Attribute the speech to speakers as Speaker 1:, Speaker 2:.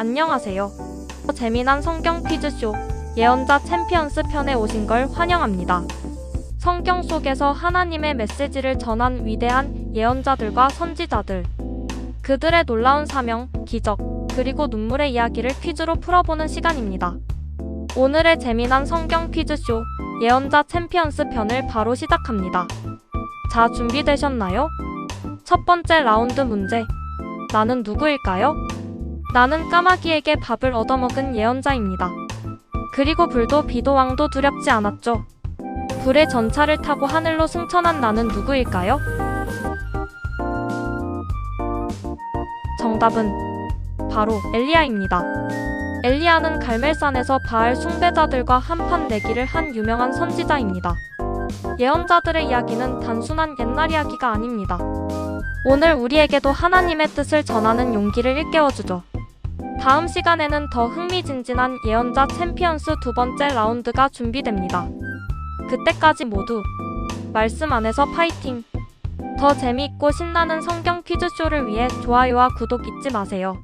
Speaker 1: 안녕하세요. 재미난 성경 퀴즈쇼 예언자 챔피언스 편에 오신 걸 환영합니다. 성경 속에서 하나님의 메시지를 전한 위대한 예언자들과 선지자들. 그들의 놀라운 사명, 기적, 그리고 눈물의 이야기를 퀴즈로 풀어보는 시간입니다. 오늘의 재미난 성경 퀴즈쇼 예언자 챔피언스 편을 바로 시작합니다. 자, 준비되셨나요? 첫 번째 라운드 문제. 나는 누구일까요? 나는 까마귀에게 밥을 얻어먹은 예언자입니다. 그리고 불도 비도 왕도 두렵지 않았죠. 불의 전차를 타고 하늘로 승천한 나는 누구일까요? 정답은 바로 엘리야입니다. 엘리야는 갈멜산에서 바알 숭배자들과 한판 내기를 한 유명한 선지자입니다. 예언자들의 이야기는 단순한 옛날 이야기가 아닙니다. 오늘 우리에게도 하나님의 뜻을 전하는 용기를 일깨워주죠. 다음 시간에는 더 흥미진진한 예언자 챔피언스 두 번째 라운드가 준비됩니다. 그때까지 모두 말씀 안에서 파이팅! 더 재미있고 신나는 성경 퀴즈쇼를 위해 좋아요와 구독 잊지 마세요.